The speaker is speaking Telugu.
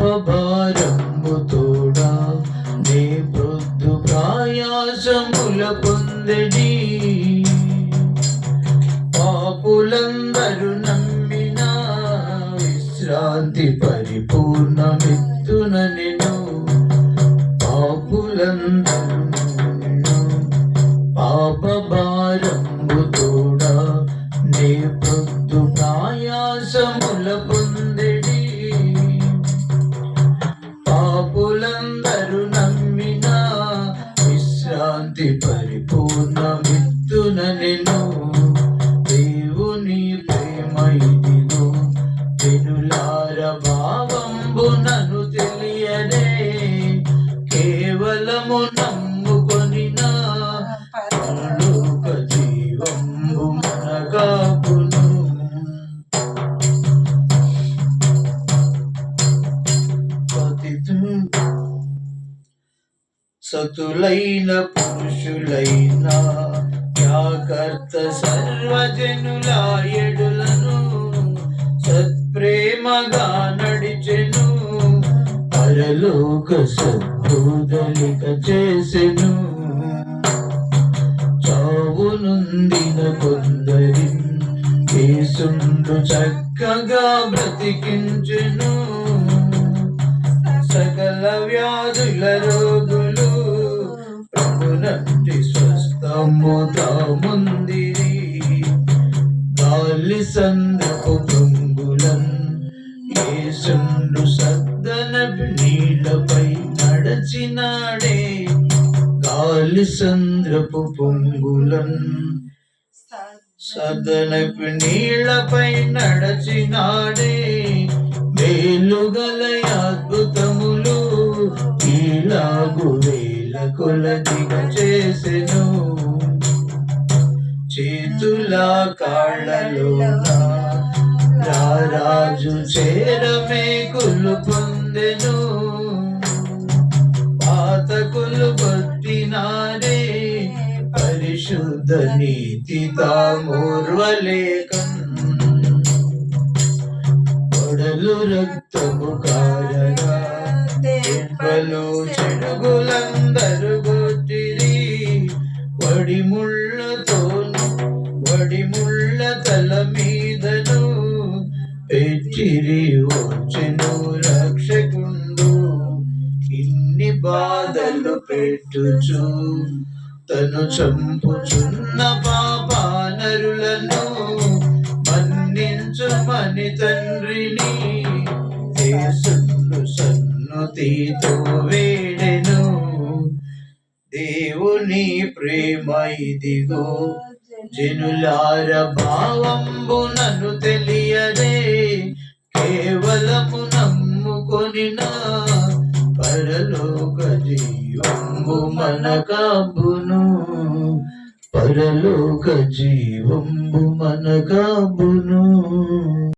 పాపభారంబు తోడా. నే పొద్దు ప్రయాసముల పొందడి. పాపులందరూ నమ్మిన విశ్రాంతి పరిపూర్ణమిత్తున నేను పాపులందరూ నమ్మిన పరిపూర్ణమిత్తున నేను దేవుని ప్రేమ ఇదిగో భావంబు నన్ను తెలియదే. కేవలము నమ్ముకొనిన పరలోక జీవంబు మనగాపును పురుషులైన యాకర్త సర్వజనులాయడులను సత్ప్రేమగా నడిచెను పరలోక సద్బోధలిక చేసెను. చావునుందిన కొందరి కేసుండు చక్కగా బ్రతికించెను. సుండు సద్దన నీళ్ళపై నడచినాడే. గాలి సంద్రపు పొంగులం సదనపు నీళ్ళపై నడచినాడే. మేలుగల అద్భుతములు ఈలాగు వేల కొలదిగ చేసెను. చేతుల కాళ్ళలో రాజు చేరమే కులు పొందెను. పాతకులు కొట్టినారే. పరిశుద్ధ నీతి తామూర్వలేకం కొడలు రక్తము కారగా దెబ్బలు చెడుగులందరు కొట్టిరి. వడిముళ్ళతోను వడిముళ్ళ తిరి వచ్చెను రక్షకుండు. ఇన్ని బాధలు పెట్టుచు తను చంపుచున్న పాపానరులను మన్నించమని తండ్రిని. యేసును సన్నతితో వేడెను. దేవుని ప్రేమ ఇదిగో జనులార భావంబు నన్ను తెలియదే కేవలము నమ్ముకొని నా పరలోక జీవంబు మన కాబును. పరలోక జీవంబు మన కాబును.